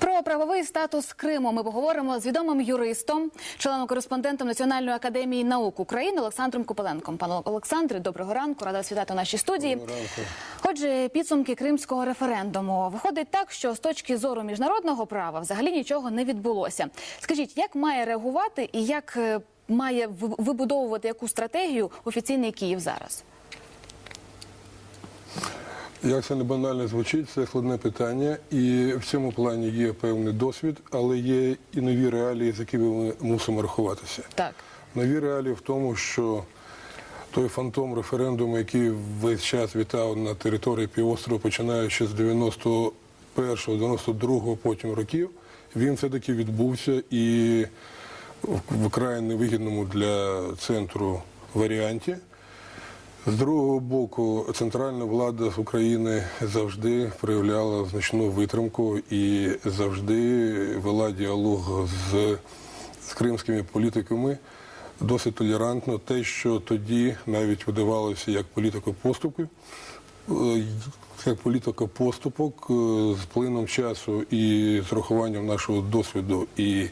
Про правовий статус Криму ми поговоримо з відомим юристом, членом кореспондентом Національної академії наук України Олександром Купеленком. Пане Олександре, доброго ранку. Рада вас вітати у нашій студії. Отже, підсумки кримського референдуму виходить так, що з точки зору міжнародного права взагалі нічого не відбулося. Скажіть, як має реагувати і як е, має вибудовувати яку стратегію офіційний Київ зараз? Як це не банально звучить, це складне питання, і в цьому плані є певний досвід, але є і нові реалії, з якими ми мусимо рахуватися. Так. Нові реалії в тому, що той фантом референдуму, який весь час вітав на території півострова, починаючи з 91-го, 92-го потім років, він все-таки відбувся і в вкрай невигідному для центру варіанті. З другого боку, центральна влада України завжди проявляла значну витримку і завжди вела діалог з, з кримськими політиками досить толерантно. Те, що тоді навіть видавалося як політика поступки, е, як політика поступок е, з плином часу і з рахуванням нашого досвіду і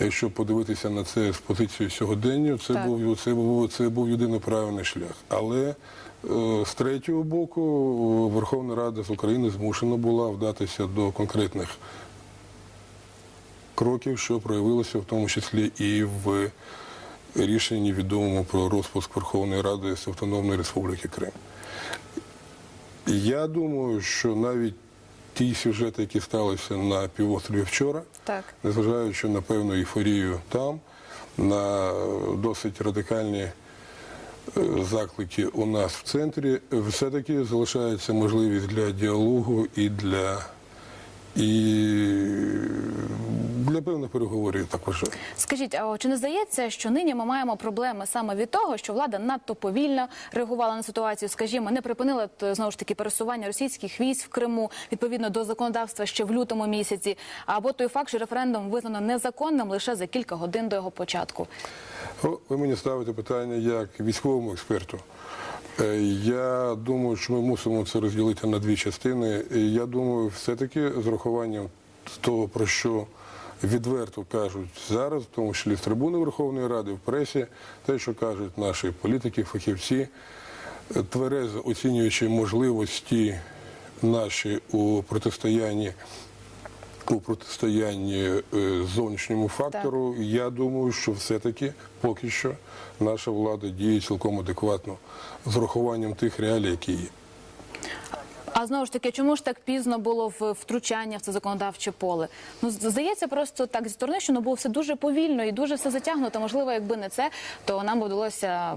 Якщо подивитися на це з позиції сьогодення, це Так. був це був це був єдиний правильний шлях. Але е, з третього боку Верховна Рада з України змушена була вдатися до конкретних кроків, що проявилося в тому числі і в рішенні відомому про розпуск Верховної Ради з Автономної Республіки Крим. Я думаю, що навіть ті сюжети, які сталися на півострові вчора, Так. незважаючи на певну ейфорію там, на досить радикальні е, заклики у нас в центрі, все-таки залишається можливість для діалогу і для, і для певних переговорів, я так вважаю. Скажіть, а чи не здається, що нині ми маємо проблеми саме від того, що влада надто повільно реагувала на ситуацію? Скажімо, не припинила знову ж таки пересування російських військ в Криму відповідно до законодавства ще в лютому місяці, або той факт, що референдум визнано незаконним лише за кілька годин до його початку. Ви мені ставите питання як військовому експерту. Е, Я думаю, що ми мусимо це розділити на дві частини. Е, Я думаю, все-таки з урахуванням того, про що відверто кажуть зараз, в тому числі з трибуни Верховної Ради, в пресі, те, що кажуть наші політики, фахівці, тверезо оцінюючи можливості наші у протистоянні у протистоянні е, зовнішньому фактору, я думаю, що все-таки поки що наша влада діє цілком адекватно з урахуванням тих реалій, які є. А знову ж таки, чому ж так пізно було в втручання в це законодавче поле? Ну здається, просто так зі сторони, що ну було все дуже повільно і дуже все затягнуто. Можливо, якби не це, то нам би вдалося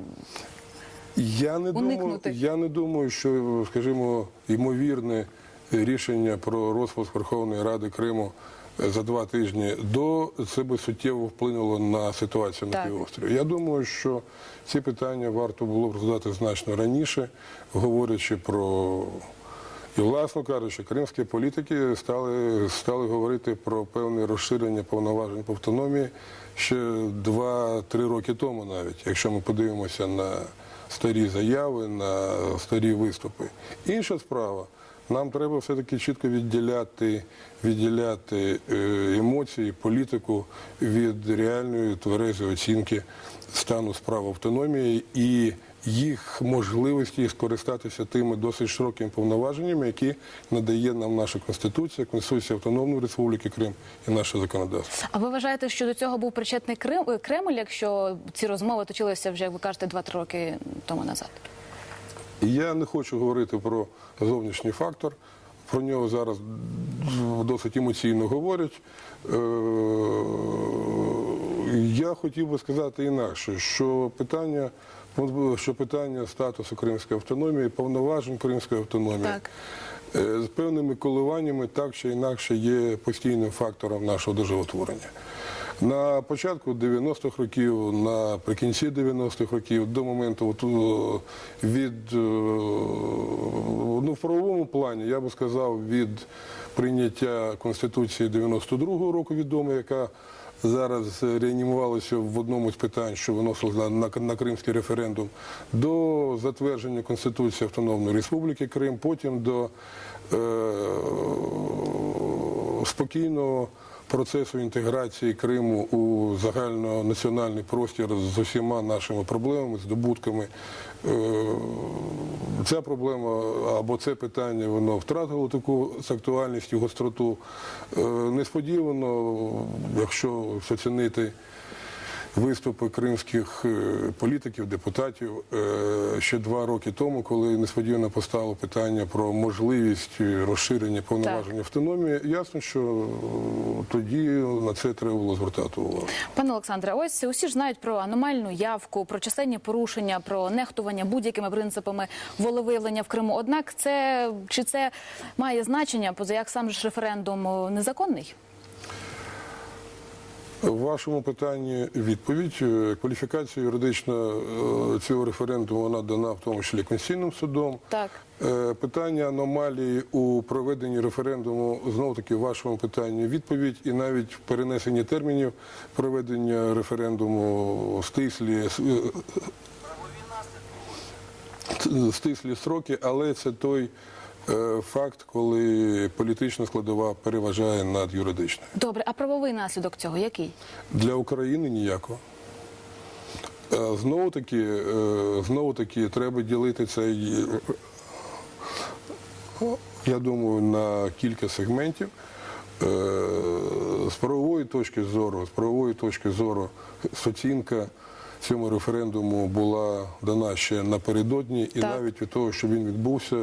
Я не думаю, я не думаю, що, скажімо, ймовірне рішення про розпуск Верховної Ради Криму е, за два тижні до це би суттєво вплинуло на ситуацію на півострові. Я думаю, що ці питання варто було б розглядати значно раніше, говорячи про. І, власно кажучи, кримські політики стали, стали говорити про певне розширення повноважень по автономії ще 2-3 роки тому навіть, якщо ми подивимося на старі заяви, на старі виступи. Інша справа, нам треба все-таки чітко відділяти, відділяти е, емоції, політику від реальної тверезої оцінки стану справ автономії і їх можливості скористатися тими досить широкими повноваженнями, які надає нам наша Конституція, Конституція Автономної Республіки Крим і наше законодавство. А ви вважаєте, що до цього був причетний Крим е, Кремль, якщо ці розмови точилися вже, як ви кажете, 2-3 роки тому назад? Я не хочу говорити про зовнішній фактор. Про нього зараз досить емоційно говорять. Е, Я хотів би сказати інакше, що питання, що питання статусу кримської автономії, повноважень кримської автономії Так. е, з певними коливаннями так чи інакше є постійним фактором нашого державотворення. На початку 90-х років, наприкінці 90-х років, до моменту от, від е, ну, в правовому плані, я би сказав, від прийняття Конституції 92-го року відомо, яка зараз реанімувалося в одному з питань, що виносили на, на, на кримський референдум, до затвердження Конституції Автономної Республіки Крим, потім до е, спокійного процесу інтеграції Криму у загальнонаціональний простір з усіма нашими проблемами, здобутками. Е, Ця проблема або це питання воно втратило таку актуальність і гостроту. Е, Несподівано, якщо оцінити виступи кримських е, політиків, депутатів е, ще два роки тому, коли несподівано постало питання про можливість розширення повноважень автономії, ясно, що е, тоді на це треба було звертати увагу. Пане Олександре, ось усі ж знають про аномальну явку, про численні порушення, про нехтування будь-якими принципами волевиявлення в Криму. Однак, це чи це має значення, поза як сам ж референдум незаконний? В вашому питанні відповідь. Е, Кваліфікація юридична е, цього референдуму вона дана в тому числі Конституційним судом. Так. Е, Питання аномалії у проведенні референдуму знову таки в вашому питанні відповідь і навіть в перенесенні термінів проведення референдуму стислі стислі сроки, але це той факт, коли політична складова переважає над юридичною. Добре, а правовий наслідок цього який? Для України ніякого. Е, Знову таки, е, знову таки, треба ділити цей, е, я думаю, на кілька сегментів. Е, З правової точки зору, з правової точки зору, оцінка цьому референдуму була дана ще напередодні, і Так. навіть від того, що він відбувся,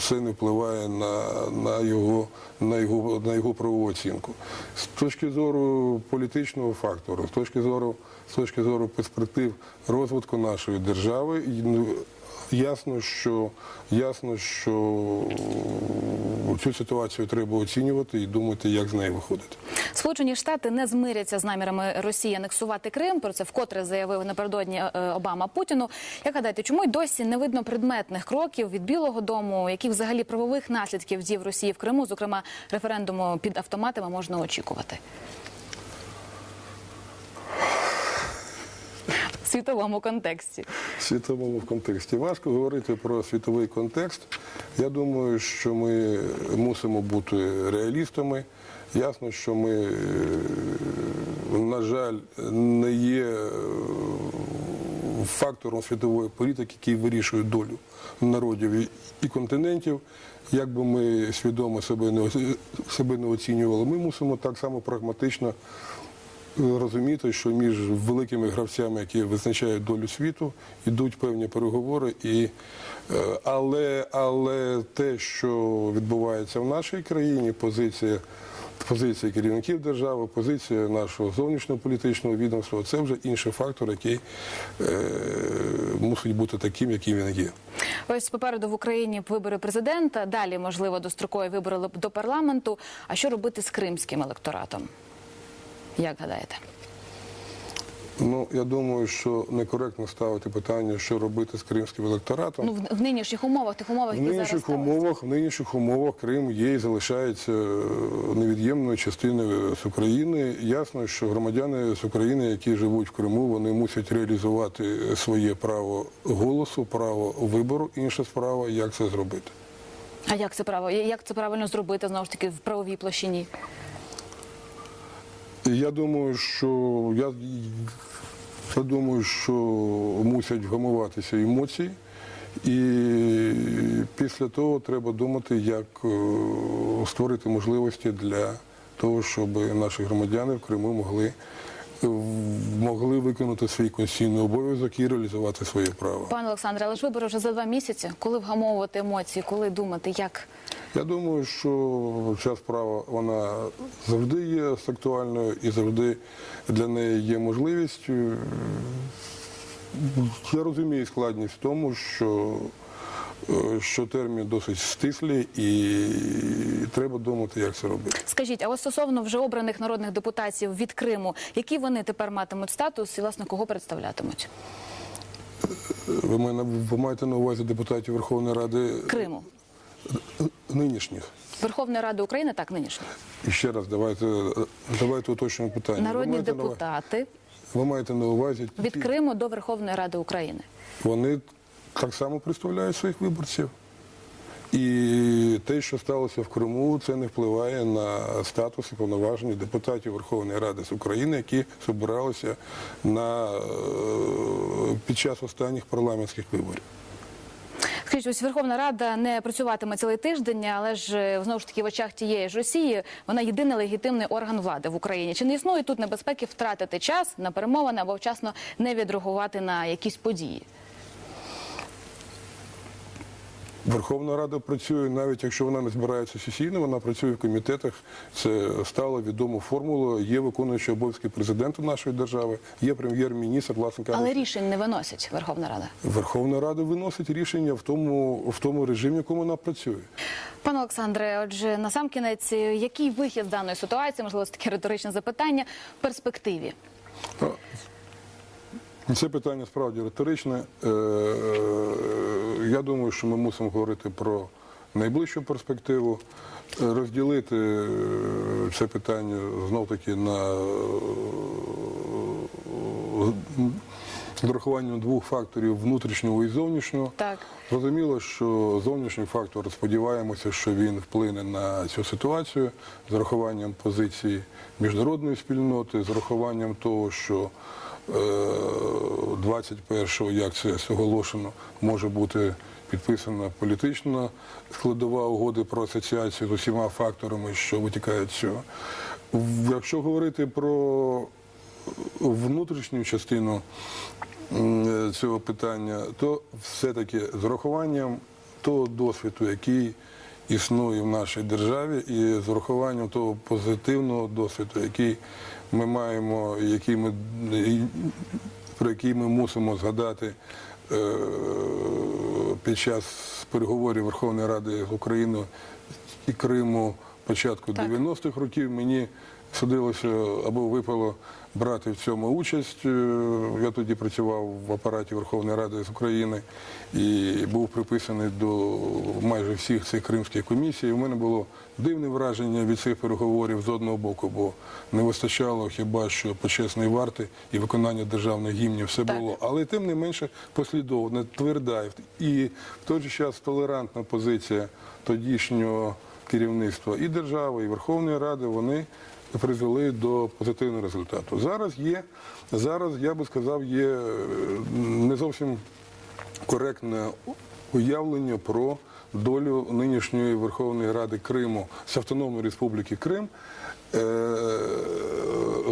це не впливає на, на, його, на, його, на його правову оцінку. З точки зору політичного фактору, з точки зору, з точки зору перспектив розвитку нашої держави, ну, ясно, що, ясно, що цю ситуацію треба оцінювати і думати, як з неї виходити. Сполучені Штати не змиряться з намірами Росії анексувати Крим. Про це вкотре заявив напередодні е, Обама Путіну. Як гадаєте, чому й досі не видно предметних кроків від Білого Дому, яких взагалі правових наслідків дів Росії в Криму, зокрема референдуму під автоматами, можна очікувати? Світовому контексті. В світовому контексті важко говорити про світовий контекст. Я думаю, що ми мусимо бути реалістами. Ясно, що ми, е, на жаль, не є е, фактором світової політики, який вирішує долю народів і- континентів. Як би ми свідомо себе не себе не оцінювали, ми мусимо так само прагматично розуміти, що між великими гравцями, які визначають долю світу, йдуть певні переговори. І, е, але, але те, що відбувається в нашій країні, позиція. Позиція керівників держави, позиція нашого зовнішньополітичного відомства це вже інший фактор, який е, мусить бути таким, яким він є. Ось попереду в Україні вибори президента. Далі можливо дострокові вибори до парламенту. А що робити з кримським електоратом? Як гадаєте? Ну я думаю, що некоректно ставити питання, що робити з кримським електоратом. Ну в, в нинішніх умовах, тих умовах, В які зараз нинішніх умовах, в нинішніх умовах Крим є і залишається е, невід'ємною частиною з України. Ясно, що громадяни з України, які живуть в Криму, вони мусять реалізувати своє право голосу, право вибору. Інша справа, як це зробити. А як це право? Як це правильно зробити знову ж таки в правовій площині? Я думаю, що я, я думаю, що мусять вгамуватися емоції. І після того треба думати, як е, створити можливості для того, щоб наші громадяни в Криму могли, е, могли виконати свій конституційний обов'язок і реалізувати своє право. Пане Олександре, але ж вибори вже за два місяці. Коли вгамовувати емоції, коли думати, як Я думаю, що ця справа вона завжди є актуальною і завжди для неї є можливість. Е, Я розумію складність в тому, що, е, що термін досить стислі і треба думати, як це робити. скажіть, а ось стосовно вже обраних народних депутатів від Криму, які вони тепер матимуть статус і власне кого представлятимуть? Ви, маєте на увазі депутатів Верховної Ради Криму, нинішніх. Верховної Ради України, так нинішніх. І ще раз давайте, давайте уточнимо питання. Народні ви, депутати ви маєте на увазі від ті- Криму до Верховної Ради України. Вони так само представляють своїх виборців. І те, що сталося в Криму, це не впливає на статус і повноваження депутатів Верховної Ради з України, які збиралися на, е, під час останніх парламентських виборів. Скажіть, ось Верховна Рада не працюватиме цілий тиждень, але ж е, знову ж таки в очах тієї ж Росії вона єдиний легітимний орган влади в Україні. Чи не існує тут небезпеки втратити час на перемовини або вчасно не відреагувати на якісь події? Верховна Рада працює, навіть якщо вона не збирається сесійно, вона працює в комітетах. Це стало відома формула. Є виконуючий обов'язки президента нашої держави, є прем'єр-міністр, власне кажучи. Але рішень не виносить Верховна Рада. Верховна Рада виносить рішення в тому, в тому режимі, в якому вона працює. Пане Олександре, отже, на сам кінець, е, який вихід з даної ситуації, можливо, це таке риторичне запитання в перспективі? Це питання справді риторичне. Е, е, Я думаю, що ми мусимо говорити про найближчу перспективу, розділити е, це питання знов таки на урахуванням двох факторів внутрішнього і зовнішнього. Так. Зрозуміло, що зовнішній фактор сподіваємося, що він вплине на цю ситуацію з урахуванням позиції міжнародної спільноти, з урахуванням того, що 21-го, як це оголошено, може бути підписана політична складова угоди про асоціацію з усіма факторами, що витікають з цього. Якщо говорити про внутрішню частину цього питання, то все-таки з урахуванням того досвіду, який існує в нашій державі, і з урахуванням того позитивного досвіду, який ми маємо, який ми, про який ми мусимо згадати е, під час переговорів Верховної Ради України і Криму початку 90-х років, мені судилося або випало брати в цьому участь. Е, Я тоді працював в апараті Верховної Ради з України і був приписаний до майже всіх цих кримських комісій. У мене було дивне враження від цих переговорів з одного боку, бо не вистачало хіба що почесної варти і виконання державних гімнів. Все Так. було. Але тим не менше послідовна, тверда і в той же час толерантна позиція тодішнього керівництва і держави, і Верховної Ради, вони призвели до позитивного результату. Зараз є, зараз я би сказав, є е, не зовсім коректне уявлення про долю нинішньої Верховної Ради Криму з Автономної Республіки Крим. Е,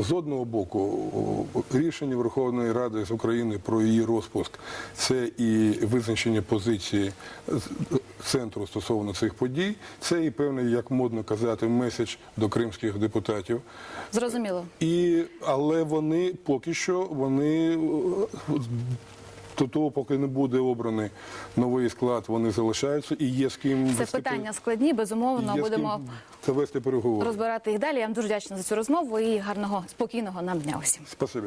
З одного боку, рішення Верховної Ради з України про її розпуск це і визначення позиції центру стосовно цих подій, це і певний, як модно казати, меседж до кримських депутатів. Зрозуміло. І, але вони поки що вони до того, поки не буде обраний новий склад, вони залишаються і є з ким Це вести питання складні, безумовно. є Будемо та вести переговори. розбирати їх далі. Я вам дуже вдячна за цю розмову і гарного спокійного нам дня усім. Спасибі.